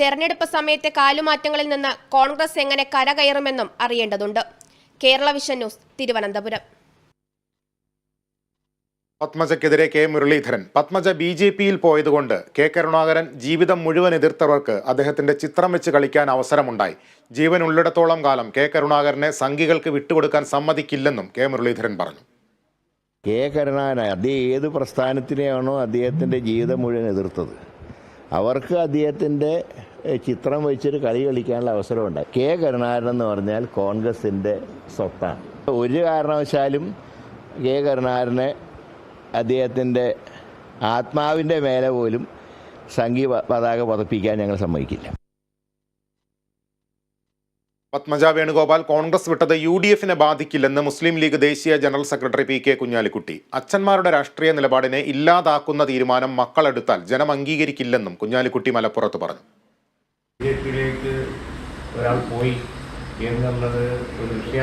തെരഞ്ഞെടുപ്പ് സമയത്തെ കാലുമാറ്റങ്ങളിൽ നിന്ന് കോൺഗ്രസ് എങ്ങനെ കരകയറുമെന്നും അറിയേണ്ടതുണ്ട്. Kerala vision news Thiruvananthapuram. പത്മജയ്ക്കെതിരെ K Muraleedharan. Padmaja B J പിയിൽ പോയതുകൊണ്ട് കെ കരുണാകരൻ ജീവിതം മുഴുവൻ എതിർത്തവർക്ക് അദ്ദേഹത്തിന്റെ ചിത്രം വെച്ച് കളിക്കാൻ അവസരമുണ്ടായി. ജീവൻ ഉള്ളിടത്തോളം കാലം കെ കരുണാകരനെ സംഘികൾക്ക് വിട്ടുകൊടുക്കാൻ സമ്മതിക്കില്ലെന്നും കെ മുരളീധരൻ പറഞ്ഞു. കെ കരുണാകരൻ അദ്ദേഹം ഏത് പ്രസ്ഥാനത്തിനെയാണോ അദ്ദേഹത്തിന്റെ ജീവിതം മുഴുവൻ എതിർത്തത്. അവർക്ക് അദ്ദേഹത്തിന്റെ ചിത്രം വെച്ചൊരു കളി കളിക്കാനുള്ള അവസരമുണ്ട്. കെ. കരുണാകരൻ എന്ന് പറഞ്ഞാൽ കോൺഗ്രസിന്റെ സ്വത്താണ്. ഒരു കാരണവശാലും കെ. കരുണാകരനെ അദ്ദേഹത്തിന്റെ ആത്മാവിന്റെ മേലെ പോലും സംഘീയ പതാക പതപ്പിക്കാൻ ഞങ്ങൾ സമ്മതിക്കില്ല. പത്മജ വേണുഗോപാൽ കോൺഗ്രസ് വിട്ടത് യു ഡി എഫിനെ ബാധിക്കില്ലെന്ന് മുസ്ലിം ലീഗ് ദേശീയ general secretary P K Kunhalikutty. അച്ഛന്മാരുടെ രാഷ്ട്രീയ നിലപാടിനെ ഇല്ലാതാക്കുന്ന തീരുമാനം മക്കളെടുത്താൽ ജനം അംഗീകരിക്കില്ലെന്നും കുഞ്ഞാലിക്കുട്ടി മലപ്പുറത്ത് പറഞ്ഞു. ഒരാൾ പോയി എന്നുള്ളത് ഒരു വിഷയം